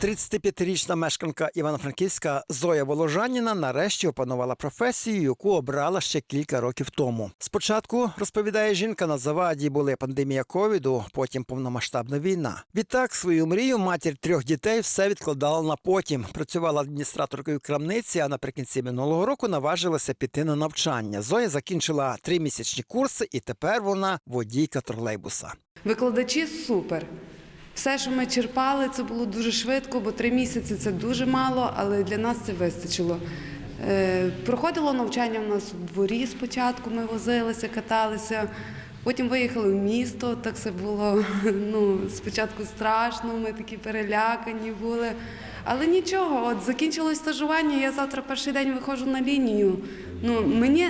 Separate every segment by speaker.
Speaker 1: 35-річна мешканка Івано-Франківська Зоя Воложаніна нарешті опанувала професію, яку обрала ще кілька років тому. Спочатку розповідає жінка на заваді були пандемія ковіду, потім повномасштабна війна. Відтак свою мрію матір трьох дітей все відкладала на потім. Працювала адміністраторкою крамниці, а наприкінці минулого року наважилася піти на навчання. Зоя закінчила тримісячні курси, і тепер вона водійка тролейбуса.
Speaker 2: Викладачі супер. Все, що ми черпали, це було дуже швидко, бо три місяці це дуже мало, але для нас це вистачило. Е, проходило навчання в нас у дворі спочатку, ми возилися, каталися. Потім виїхали в місто, так все було ну, спочатку страшно, ми такі перелякані були. Але нічого, от закінчилось стажування, я завтра перший день виходжу на лінію. Ну, мені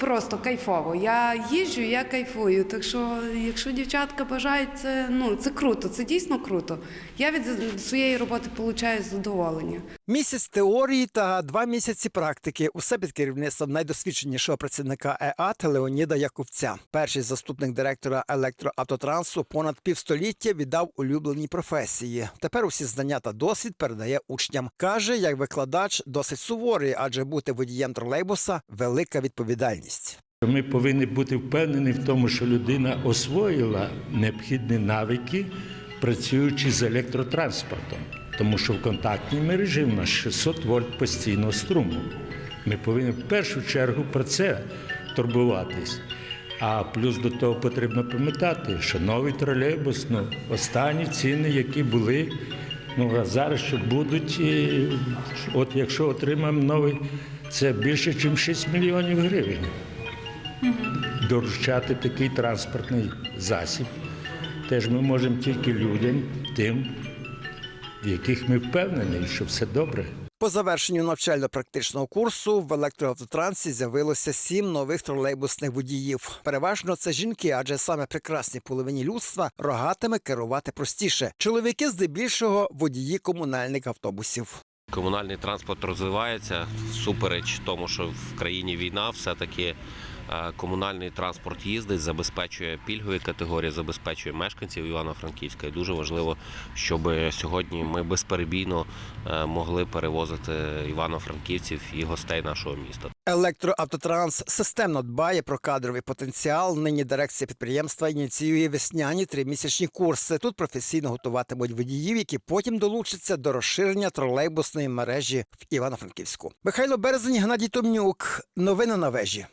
Speaker 2: просто кайфово. Я їжджу, я кайфую. Так що, якщо дівчатка бажають, це, ну, це круто, це дійсно круто. Я від своєї роботи отримую задоволення.
Speaker 1: Місяць теорії та два місяці практики. Усе під керівництвом найдосвідченішого працівника ЕАТ Леоніда Яковця. Перший заступник директора електроавтотрансу понад півстоліття віддав улюбленій професії. Тепер усі знання та досвід передає учням. каже, як викладач досить суворий, адже бути водієм тролейбуса велика відповідальність.
Speaker 3: Ми повинні бути впевнені в тому, що людина освоїла необхідні навики, працюючи з електротранспортом, тому що в контактній мережі в нас 600 вольт постійного струму. Ми повинні в першу чергу про це турбуватись. А плюс до того потрібно пам'ятати, що новий тролейбус, ну, останні ціни, які були, ну а зараз що будуть, от якщо отримаємо новий, це більше, ніж 6 мільйонів гривень доручати такий транспортний засіб. Теж ми можемо тільки людям, тим, в яких ми впевнені, що все добре.
Speaker 1: По завершенню навчально-практичного курсу в електроавтотрансі з'явилося сім нових тролейбусних водіїв. Переважно це жінки, адже саме прекрасні половині людства рогатими керувати простіше. Чоловіки здебільшого водії комунальних автобусів.
Speaker 4: Комунальний транспорт розвивається всупереч тому, що в країні війна, все-таки е, комунальний транспорт їздить, забезпечує пільгові категорії, забезпечує мешканців Івано-Франківська. І дуже важливо, щоб сьогодні ми безперебійно е, могли перевозити івано-франківців і гостей нашого міста.
Speaker 1: Електроавтотранс системно дбає про кадровий потенціал. Нині дирекція підприємства ініціює весняні тримісячні курси. Тут професійно готуватимуть водіїв, які потім долучаться до розширення тролейбусної мережі в Івано-Франківську. Михайло Березень, Геннадій Томнюк. Новини на вежі.